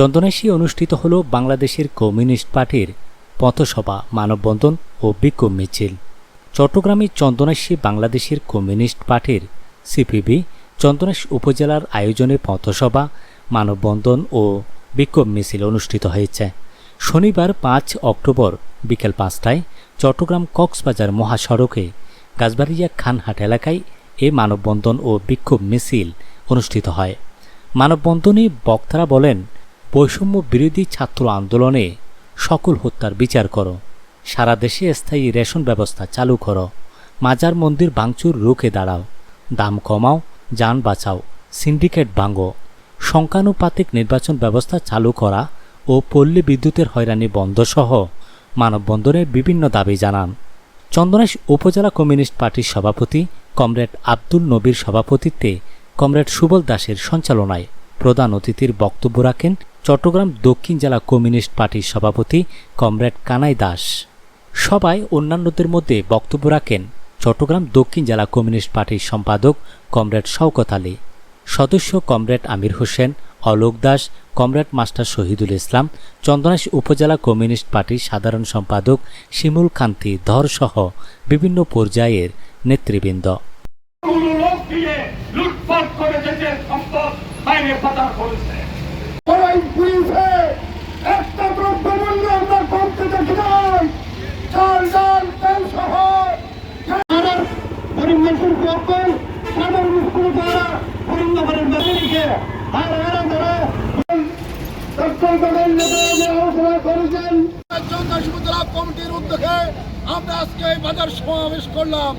চন্দনাশী অনুষ্ঠিত হল বাংলাদেশের কমিউনিস্ট পার্টির পথসভা, মানববন্ধন ও বিক্ষোভ মিছিল। চট্টগ্রামে চন্দনাশী বাংলাদেশের কমিউনিস্ট পার্টির সিপিবি, চন্দনাশ উপজেলার আয়োজনে পথসভা, মানববন্ধন ও বিক্ষোভ মিছিল অনুষ্ঠিত হয়েছে। শনিবার পাঁচ অক্টোবর বিকেল পাঁচটায় চট্টগ্রাম কক্সবাজার মহাসড়কে গাছবাড়িয়া খানহাট এলাকায় এ মানববন্ধন ও বিক্ষোভ মিছিল অনুষ্ঠিত হয়। মানববন্ধনে বক্তারা বলেন বৈষম্য বিরোধী ছাত্র আন্দোলনে সকল হত্যার বিচার করো। সারা দেশে স্থায়ী রেশন ব্যবস্থা চালু করো। মাজার মন্দির ভাঙচুর, রুখে দাঁড়াও। দাম কমাও, যান বাঁচাও। সিন্ডিকেট ভাঙো। সংখ্যানুপাতিক নির্বাচন ব্যবস্থা চালু করা ও পল্লী বিদ্যুতের হয়রানি বন্ধসহ মানববন্ধনে বিভিন্ন দাবি জানান। চন্দনাইশ উপজেলা কমিউনিস্ট পার্টির সভাপতি কমরেড আব্দুল নবীর সভাপতিত্বে কমরেড সুবল দাসের সঞ্চালনায় প্রধান অতিথির বক্তব্য রাখেন চট্টগ্রাম দক্ষিণ জেলা কমিউনিস্ট পার্টির সভাপতি কমরেড কানাই দাস। সবাই অন্যান্যদের মধ্যে বক্তব্য রাখেন চট্টগ্রাম দক্ষিণ জেলা কমিউনিস্ট পার্টির সম্পাদক কমরেড শওকত আলী। সদস্য comrade Amir Hossain, Alok Das, comrade master Shahidul Islam Chandanaish upazila communist পার্টির সাধারণ সম্পাদক শিমুল কান্তি ধরসহ বিভিন্ন পর্যায়ের নেতৃবৃন্দ। বাইরে পাচার করেছে ওই পুলিশে একটা দ্রব্যমূল্য আমরা কমতে দেখি নাই। চাল ডাল তেল সহ গরিব মানুষের পক্ষে সাধারণ স্কুল দ্বারা গরিব নগরের মেয়েকে আর এরা ধরে ডক্টর গগন নেতা আলোচনা করেছেন। চন্দ্র উপজেলা কমিটির উদ্যোগে আমরা আজকে এই বাজার সমাবেশ করলাম।